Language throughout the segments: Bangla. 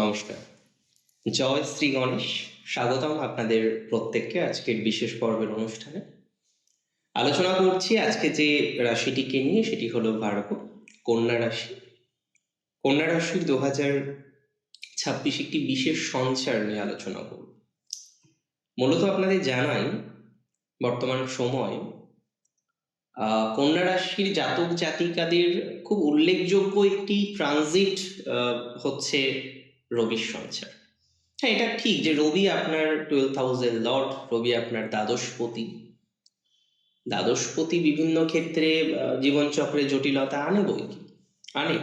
নমস্কার। জয় শ্রী গণেশ, স্বাগতম আপনাদের প্রত্যেককে আজকের বিশেষ পর্বের অনুষ্ঠানে। আলোচনা করছি আজকে যে রাশিটিকে নিয়ে, সেটি হলো ভার্গ কন্যা রাশি। কন্যা রাশির দু হাজার ছাব্বিশ একটি বিশেষ সঞ্চার নিয়ে আলোচনা করব। মূলত আপনাদের জানাই, বর্তমান সময় কন্যা রাশির জাতক জাতিকাদের খুব উল্লেখযোগ্য একটি ট্রানজিট হচ্ছে রবির সঞ্চার। হ্যাঁ এটা ঠিক যে রবি আপনার টুয়েলভ হাউসের লর্ড রবি আপনার দ্বাদশপতি। দ্বাদশপতি বিভিন্ন ক্ষেত্রে জীবনচক্রে জটিলতা আনে বই আনে।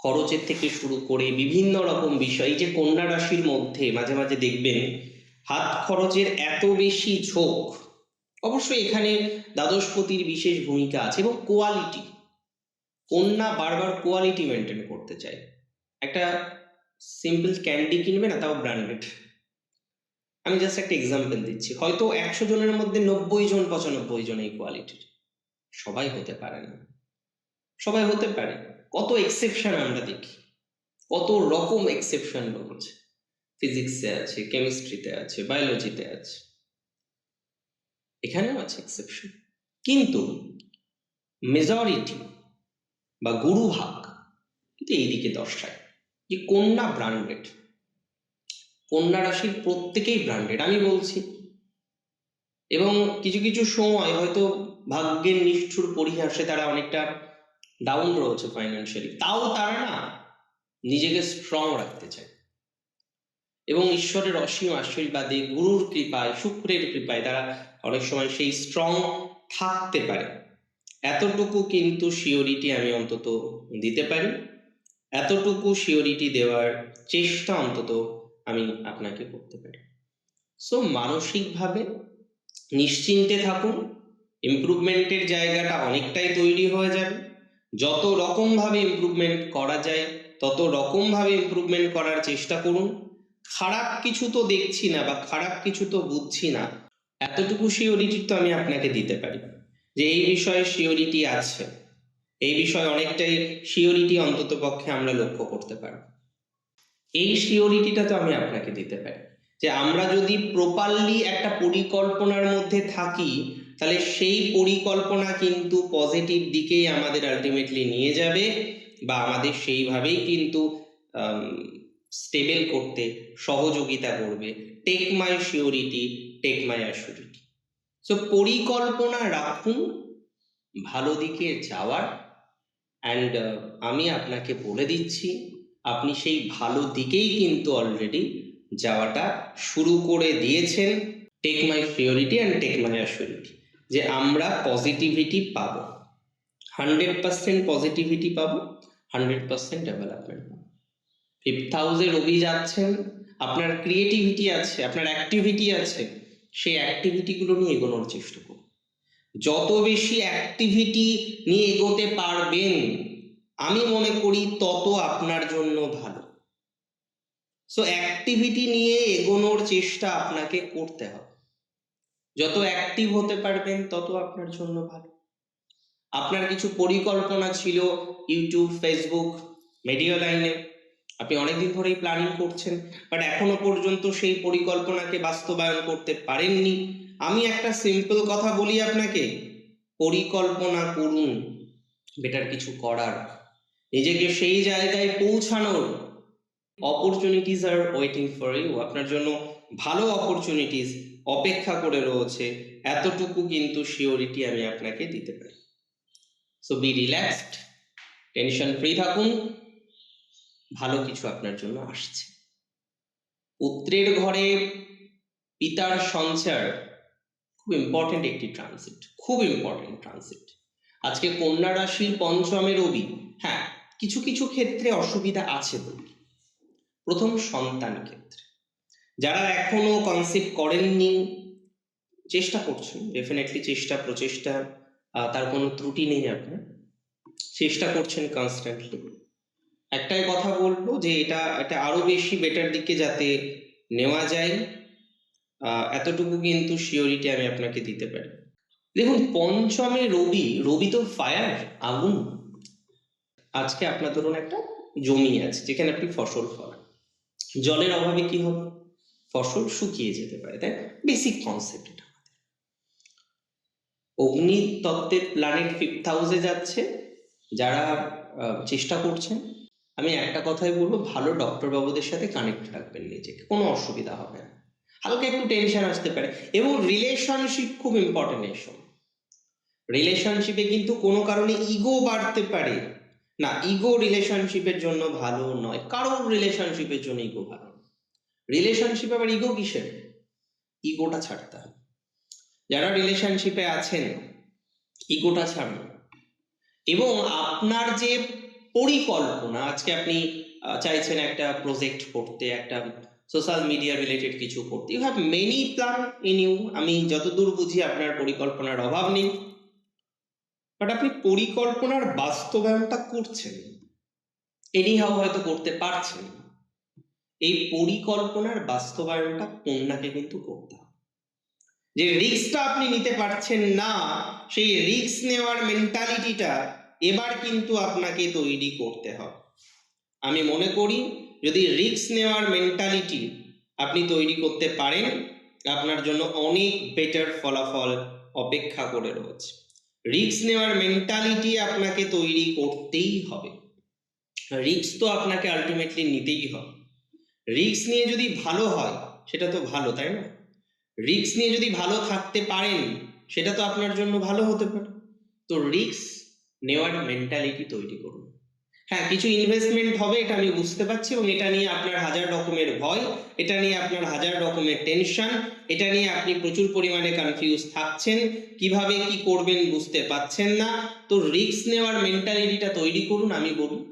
খরচের থেকে শুরু করে বিভিন্ন রকম বিষয়, এই যে কন্যা রাশির মধ্যে মাঝে মাঝে দেখবেন, হাত খরচের এত বেশি ঝোঁক। অবশ্যই এখানে দ্বাদশপতির বিশেষ ভূমিকা আছে এবং কোয়ালিটি কন্যা বারবার কোয়ালিটি মেনটেন করতে চায়। একটা সিম্পল ক্যান্ডি কিনবে না তাও ব্র্যান্ডেড আমি জাস্ট একটা এক্সাম্পল দিচ্ছি। হয়তো একশো জনের মধ্যে নব্বই জন, পঁচানব্বই জন এই কোয়ালিটির সবাই হতে পারে না। সবাই হতে পারে। কত এক্সেপশন আমরা দেখি। কত রকম এক্সেপশন রয়েছে। ফিজিক্সে আছে কেমিস্ট্রিতে আছে বায়োলজিতে আছে। এখানেও আছে এক্সেপশন কিন্তু মেজরিটি বা গুরুভাগ কিন্তু এইদিকে দর্শায় যে কন্যা ব্র্যান্ডেড কন্যা রাশির প্রত্যেকেই ব্র্যান্ডেড আমি বলছি। এবং কিছু কিছু সময় হয়তো ভাগ্যের নিষ্ঠুর পরিহাসে তারা অনেকটা ডাউন রয়েছে ফাইন্যান্সিয়ালি তাও তারা না নিজেকে স্ট্রং রাখতে চায়। এবং ঈশ্বরের অসীম আশীর্বাদে, গুরুর কৃপায়, শুক্রের কৃপায় তারা অনেক সময় সেই স্ট্রং থাকতে পারে। এতটুকু কিন্তু শিওরিটি আমি অন্তত দিতে পারি। এতটুকু শিওরিটি দেওয়ার চেষ্টা অন্তত আমি আপনাকে করতে পারি। সো মানসিকভাবে নিশ্চিন্তে থাকুন ইমপ্রুভমেন্টের জায়গাটা অনেকটাই তৈরি হয়ে যাবে। যত রকমভাবে ইমপ্রুভমেন্ট করা যায়, তত রকমভাবে ইমপ্রুভমেন্ট করার চেষ্টা করুন। খারাপ কিছু তো দেখছি না বা খারাপ কিছু তো বুঝছি না, এতটুকু শিওরিটি তো আমি আপনাকে দিতে পারি। যে এই বিষয়ে শিওরিটি আছে। এই বিষয়ে অনেকটাই শিওরিটি অন্তত পক্ষে আমরা লক্ষ্য করতে পারব এই শিওরিটিটা তো আমি আপনাকে দিতে পারি যে আমরা যদি প্রপারলি একটা পরিকল্পনার মধ্যে থাকি, তাহলে সেই পরিকল্পনা কিন্তু পজিটিভ দিকেই আমাদের আলটিমেটলি নিয়ে যাবে বা আমাদের সেইভাবেই কিন্তু স্টেবল করতে, সহযোগিতা করবে। Take my surety take my assurity so পরিকল্পনা রাখুন, ভালো দিকে যাওয়ার অ্যান্ড আমি আপনাকে বলে দিচ্ছি, আপনি সেই ভালো দিকেই কিন্তু অলরেডি যাওয়াটা শুরু করে দিয়েছেন। Take my surety and take my assurity যে আমরা পজিটিভিটি পাবো। হান্ড্রেড পার্সেন্ট পজিটিভিটি পাবো হান্ড্রেড পার্সেন্ট ডেভেলপমেন্ট পাবো। ফিফথ হাউসে রবি যাচ্ছেন, আপনার ক্রিয়েটিভিটি আছে, আপনার অ্যাক্টিভিটি আছে, সেই অ্যাক্টিভিটিগুলো নিয়ে এগোনোর চেষ্টা করুন। যত বেশি অ্যাক্টিভিটি নিয়ে এগোতে পারবেন, আমি মনে করি তত আপনার জন্য ভালো। সো অ্যাক্টিভিটি নিয়ে এগোনোর চেষ্টা আপনাকে করতে হবে। যত অ্যাক্টিভ হতে পারবেন, তত আপনার জন্য ভালো। আপনার কিছু পরিকল্পনা ছিল ইউটিউব, ফেসবুক মিডিয়া লাইনে আপনি অনেকদিন ধরেই প্ল্যানিং করছেন বাট এখনও পর্যন্ত সেই পরিকল্পনাকে বাস্তবায়ন করতে পারেননি। আমি একটা সিম্পল কথা বলি আপনাকে, পরিকল্পনা করুন বেটার কিছু করার। নিজেকে সেই জায়গায় পৌঁছানোর opportunities are waiting for you আপনার জন্য ভালো অপরচুনিটিস অপেক্ষা করে রয়েছে। এতটুকু কিন্তু শিওরিটি আমি আপনাকে দিতে পারি। So be relaxed tension free থাকুন। ভালো কিছু আপনার জন্য আসছে। পুত্রের ঘরে পিতার সঞ্চার খুব ইম্পর্টেন্ট একটি ট্রানজিট খুব ইম্পর্টেন্ট ট্রানজিট আজকে কন্যা রাশির পঞ্চমে রবি হ্যাঁ কিছু কিছু ক্ষেত্রে অসুবিধা আছে বলি। প্রথম সন্তান ক্ষেত্রে। যারা এখনও কনসেপ্ট করেননি, চেষ্টা করছেন ডেফিনেটলি চেষ্টা, প্রচেষ্টা তার কোনো ত্রুটি নেই আপনার। চেষ্টা করছেন কনস্ট্যান্টলি একটাই কথা যে এটা এটা আরও বেশি বেটার দিকে যাতে নেওয়া যায় এতটুকু কিন্তু শিওরিটি আমি আপনাকে দিতে পারি। দেখুন, পঞ্চমে রবি রবি তো ফায়ার আগুন। আজকে আপনার ধরুন একটা জমি আছে, যেখানে আপনি ফসল ফলান। জলের অভাবে কি হবে? ফসল শুকিয়ে যেতে পারে, তাই বেসিক কনসেপ্ট এটা অগ্নি তত্ত্বের প্ল্যানেট ফিফথ হাউসে যাচ্ছে, যারা চেষ্টা করছেন আমি একটা কথাই বলব, ভালো ডক্টর বাবুদের সাথে কানেক্ট রাখবেন নিজেকে, কোনো অসুবিধা হবে না। হালকা একটু টেনশন আসতে পারে। এবং রিলেশনশিপ খুব ইম্পর্টেন্ট এই সময়। রিলেশনশিপে কিন্তু কোনো কারণে ইগো বাড়তে পারে। না ইগো রিলেশনশিপের জন্য ভালো নয়। কারোর রিলেশনশিপের জন্য ইগো ভালো রিলেশনশিপ আবার ইগো কিসের? ইগোটা ছাড়তে হবে। যারা রিলেশনশিপে আছেন ইগোটা ছাড়ুন। এবং আপনার যে পরিকল্পনা, আজকে আপনি চাইছেন একটা প্রজেক্ট করতে, একটা সোশ্যাল মিডিয়া রিলেটেড কিছু করতে। You have many plan in you আমি যতদূর বুঝি আপনার পরিকল্পনার অভাব নেই। বাট আপনি পরিকল্পনার বাস্তবায়নটা করছেন। এনি এনিহাও হয়তো করতে পারছেন। এই পরিকল্পনার বাস্তবায়নটা কন্যাকে কিন্তু করতে হবে। যে রিস্কটা আপনি নিতে পারছেন না, সেই রিস্ক নেওয়ার মেন্টালিটিটা এবার কিন্তু আপনাকে তৈরি করতে হবে। আমি মনে করি, যদি রিস্ক নেওয়ার মেন্টালিটি আপনি তৈরি করতে পারেন, আপনার জন্য অনেক বেটার ফলাফল অপেক্ষা করে রয়েছে। রিস্ক নেওয়ার মেন্টালিটি আপনাকে তৈরি করতেই হবে। রিস্ক তো আপনাকে আলটিমেটলি নিতেই হবে। রিক্স নিয়ে যদি ভালো হয়, সেটা তো ভালো, তাই না? রিস্ক নিয়ে যদি ভালো থাকতে পারেন, সেটা তো আপনার জন্য ভালো হতে পারে। তো রিস্ক নেওয়ার মেন্টালিটি তৈরি করুন। হ্যাঁ কিছু ইনভেস্টমেন্ট হবে, এটা আমি বুঝতে পারছি এবং এটা নিয়ে আপনার হাজার রকমের ভয়, এটা নিয়ে আপনার হাজার রকমের টেনশন এটা নিয়ে আপনি প্রচুর পরিমাণে কনফিউজ থাকছেন, কীভাবে কি করবেন বুঝতে পাচ্ছেন না। তো রিস্ক নেওয়ার মেন্টালিটিটা তৈরি করুন, আমি বলুন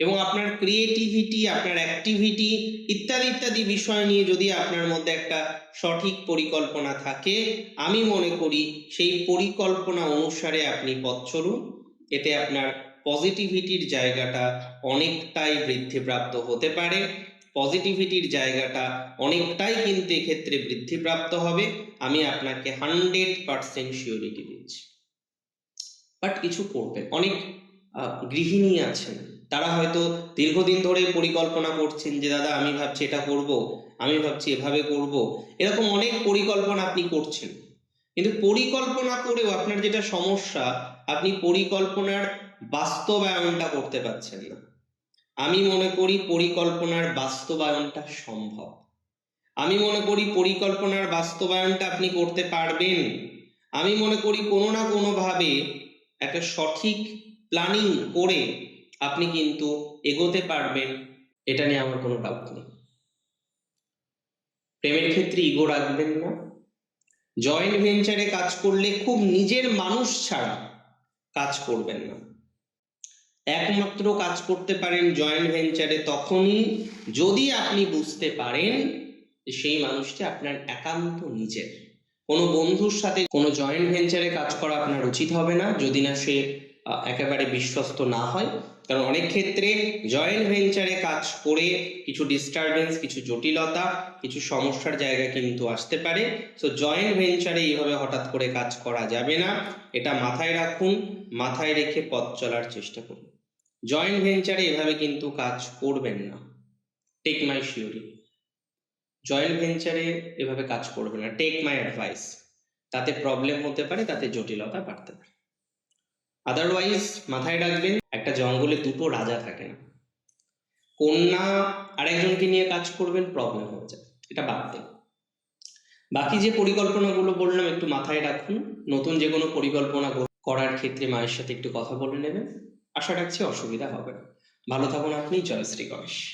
এবং আপনার ক্রিয়েটিভিটি আপনার অ্যাক্টিভিটি ইত্যাদি ইত্যাদি বিষয় নিয়ে যদি আপনার মধ্যে একটা সঠিক পরিকল্পনা থাকে, আমি মনে করি সেই পরিকল্পনা অনুসারে আপনি পথ চলুন। এতে আপনার পজিটিভিটির জায়গাটা অনেকটাই বৃদ্ধিপ্রাপ্ত হতে পারে। পজিটিভিটির জায়গাটা অনেকটাই কিন্তু এক্ষেত্রে বৃদ্ধিপ্রাপ্ত হবে। আমি আপনাকে হান্ড্রেড পার্সেন্ট শিওরিটি দিচ্ছি। বাট কিছু করবেন। অনেক গৃহিণী আছেন। তারা হয়তো দীর্ঘদিন ধরে পরিকল্পনা করছেন যে, দাদা, আমি ভাবছি এটা করব, আমি ভাবছি এভাবে করব। এরকম অনেক পরিকল্পনা আপনি করছেন। কিন্তু পরিকল্পনা করেও আপনার যেটা সমস্যা আপনি পরিকল্পনার বাস্তবায়নটা করতে পারছেন না। আমি মনে করি পরিকল্পনার বাস্তবায়নটা সম্ভব। আমি মনে করি পরিকল্পনার বাস্তবায়নটা আপনি করতে পারবেন। আমি মনে করি কোনো না কোনো ভাবে একটা সঠিক প্ল্যানিং করে আপনি কিন্তু এগোতে পারবেন, এটা নিয়ে আমার কোনো ডাউট নেই। প্রেমের ক্ষেত্রে ইগো রাখবেন না। জয়েন্ট ভেঞ্চারে কাজ করলে খুব নিজের মানুষ ছাড়া কাজ করবেন না। একমাত্র কাজ করতে পারেন জয়েন্ট ভেঞ্চারে তখনই যদি আপনি বুঝতে পারেন যে সেই মানুষটি আপনার একান্ত নিজের। কোনো বন্ধুর সাথে কোনো জয়েন্ট ভেঞ্চারে কাজ করা আপনার উচিত হবে না। যদি না সে একেবারে বিশ্বস্ত না হয়। কারণ অনেক ক্ষেত্রে জয়েন্ট ভেঞ্চারে কাজ করে কিছু ডিস্টারবেন্স কিছু জটিলতা, কিছু সমস্যার জায়গা কিন্তু আসতে পারে। সো জয়েন্ট ভেঞ্চারে এইভাবে হঠাৎ করে কাজ করা যাবে না। এটা মাথায় রাখুন, মাথায় রেখে পথ চলার চেষ্টা করুন। জয়েন্ট ভেঞ্চারে এভাবে কিন্তু কাজ করবেন না। টেক মাই শিওরি জয়েন্ট ভেঞ্চারে এভাবে কাজ করবেন না। টেক মাই অ্যাডভাইস তাতে প্রবলেম হতে পারে, তাতে জটিলতা বাড়তে পারে। আদারওয়াইজ মাথায় রাখবেন, একটা জঙ্গলে দুটো রাজা থাকে না। কন্যা আরেকজনকে নিয়ে কাজ করবেন প্রবলেম হয়ে যায় এটা বাদ দেন। বাকি যে পরিকল্পনাগুলো বললাম, একটু মাথায় রাখুন। নতুন যে কোনো পরিকল্পনা করার ক্ষেত্রে মায়ের সাথে একটু কথা বলে নেবেন। আশা রাখছি অসুবিধা হবে ভালো থাকুন আপনি। জয়শ্রী গণেশ।